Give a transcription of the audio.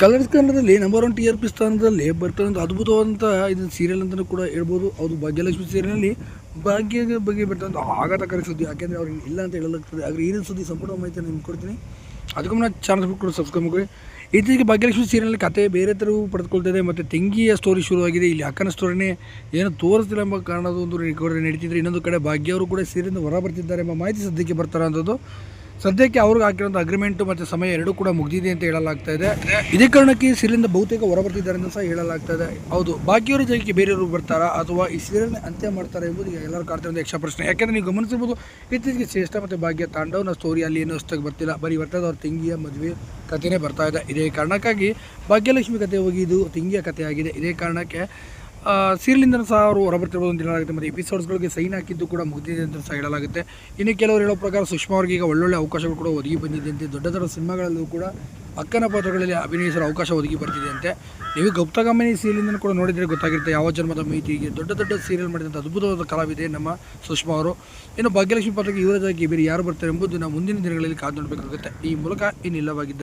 Colours ಕನ್ನಡದಲ್ಲಿ number one T R P ಸ್ಥಾನದಲ್ಲಿ ಬರ್ತಕ್ಕಂಥ ಅದ್ಭುತವಾದಂಥ ಇದು ಸೀರಿಯಲ್ ಅಂತಲೂ ಕೂಡ ಹೇಳ್ಬೋದು. ಅದು ಭಾಗ್ಯಲಕ್ಷ್ಮಿ ಸೀರಿಯಲ್ನಲ್ಲಿ ಭಾಗ್ಯದ ಬಗ್ಗೆ ಬರ್ತಂತ ಆಘಾತಕಾರಿ ಸುದ್ದಿ. ಯಾಕೆಂದರೆ ಅವ್ರಿಗೆ ಇಲ್ಲ ಅಂತ ಹೇಳಲಾಗ್ತದೆ. ಆದರೆ ಈ ಸುದ್ದಿ ಸಂಪೂರ್ಣ ಮಾಹಿತಿ ನಿಮ್ಗೆ ಕೊಡ್ತೀನಿ. ಅದಕ್ಕೂ ಮುನ್ನ ಚಾನಲ್ ಕೂಡ ಸಬ್ಸ್ಕ್ರೈಬ್ ಮಾಡಿ ಇತ್ತೀಚೆಗೆ ಭಾಗ್ಯಲಕ್ಷ್ಮಿ ಸೀರಿಯಲ್ ಕತೆ ಬೇರೆ ಥರವೂ ಪಡೆದುಕೊಳ್ತಿದೆ ಮತ್ತು ತೆಂಗಿಯ ಸ್ಟೋರಿ ಶುರುವಾಗಿದೆ. ಇಲ್ಲಿ ಅಕ್ಕನ ಸ್ಟೋರಿನೇ ಏನು ತೋರಿಸ್ತಿಲ್ಲ ಎಂಬ ಕಾರಣದ ಒಂದು ರೆಕಾರ್ಡ್ ನಡೀತಿದ್ರೆ ಇನ್ನೊಂದು ಕಡೆ ಭಾಗ್ಯ ಅವರು ಕೂಡ ಸೀರಿಯಿಂದ ಹೊರ ಬರ್ತಿದ್ದಾರೆ ಎಂಬ ಮಾಹಿತಿ ಸದ್ಯಕ್ಕೆ ಬರ್ತಾರೆ ಅಂಥದ್ದು ಸದ್ಯಕ್ಕೆ ಅವ್ರಿಗೆ ಹಾಕಿರೋಂಥ ಅಗ್ರಿಮೆಂಟ್ ಮತ್ತು ಸಮಯ ಎರಡೂ ಕೂಡ ಮುಗಿದಿದೆ ಅಂತ ಹೇಳಲಾಗ್ತಾ ಇದೆ. ಇದೇ ಕಾರಣಕ್ಕೆ ಸೀರಿಯಲಿಂದ ಬಹುತೇಕ ಹೊರ ಬರ್ತಿದ್ದಾರೆ ಅಂತ ಸಹ ಹೇಳಲಾಗ್ತಾ ಇದೆ. ಹೌದು, ಬಾಕಿಯವರ ಜಾಗಕ್ಕೆ ಬೇರೆಯವರು ಬರ್ತಾರಾ ಅಥವಾ ಈ ಸೀರಿಯಲ್ ಅಂತ್ಯ ಮಾಡ್ತಾರೆ ಎಂಬುದು ಎಲ್ಲರೂ ಕಾಡ್ತಾ ಒಂದು ಯಕ್ಷ ಪ್ರಶ್ನೆ. ಯಾಕೆಂದರೆ ನೀವು ಗಮನಿಸಬಹುದು, ಇತ್ತೀಚೆಗೆ ಶ್ರೇಷ್ಠ ಮತ್ತು ಭಾಗ್ಯ ತಾಂಡವನ ಸ್ಟೋರಿ ಅಲ್ಲಿ ಏನೂ ಅಷ್ಟಾಗಿ ಬರ್ತಿಲ್ಲ. ಬರೀ ಬರ್ತದೆ ಅವ್ರ ತಂಗಿಯ ಮದುವೆ ಕಥೆನೇ ಬರ್ತಾ ಇದೆ. ಇದೇ ಕಾರಣಕ್ಕಾಗಿ ಭಾಗ್ಯಲಕ್ಷ್ಮಿ ಕಥೆ ಹೋಗಿ ಇದು ತಂಗಿಯ ಕಥೆ ಆಗಿದೆ ಇದೇ ಕಾರಣಕ್ಕೆ ಸೀರಿಯಲಿಂದ ಸಹ ಅವರು ಹೊರಬರ್ತಿರ್ಬೋದು ಅಂತ ಹೇಳಲಾಗುತ್ತೆ. ಮತ್ತು ಎಪಿಸೋಡ್ಸ್ಗಳಿಗೆ ಸೈನ್ ಹಾಕಿದ್ದು ಕೂಡ ಮುಗಿದಿದೆ ಅಂತ ಸಹ ಹೇಳಲಾಗುತ್ತೆ. ಇನ್ನು ಕೆಲವರು ಹೇಳೋ ಪ್ರಕಾರ ಸುಷ್ಮಾ ಅವರಿಗೆ ಈಗ ಒಳ್ಳೊಳ್ಳೆ ಅವಕಾಶಗಳು ಕೂಡ ಒದಗಿ ಬಂದಿದೆ ಅಂತೆ. ದೊಡ್ಡ ದೊಡ್ಡ ಸಿನಿಮಾಗಳಲ್ಲೂ ಕೂಡ ಅಕ್ಕನ ಪಾತ್ರಗಳಲ್ಲಿ ಅಭಿನಯಿಸಲು ಅವಕಾಶ ಒದಗಿ ಬರ್ತಿದೆ ಅಂತೆ. ನೀವು ಗುಪ್ತಗಮನಿ ಸೀರಿಯಲಿಂದ ಕೂಡ ನೋಡಿದರೆ ಗೊತ್ತಾಗಿರುತ್ತೆ ಯಾವ ಜನ್ಮದ ಮೈತಿಗೆ ದೊಡ್ಡ ದೊಡ್ಡ ಸೀರಿಯಲ್ ಮಾಡಿದಂಥ ಅದ್ಭುತವಾದ ಕಲಾವಿದೆ ನಮ್ಮ ಸುಷ್ಮಾ ಅವರು. ಇನ್ನು ಭಾಗ್ಯಲಕ್ಷ್ಮಿ ಪಾತ್ರಕ್ಕೆ ಇವರದಾಗಿ ಬೇರೆ ಯಾರು ಬರ್ತಾರೆ ಎಂಬುದು ನಾವು ಮುಂದಿನ ದಿನಗಳಲ್ಲಿ ಕಾದು ನೋಡಬೇಕಾಗುತ್ತೆ. ಈ ಮೂಲಕ ಇನ್ನಿಲ್ಲವಾಗಿದ್ದ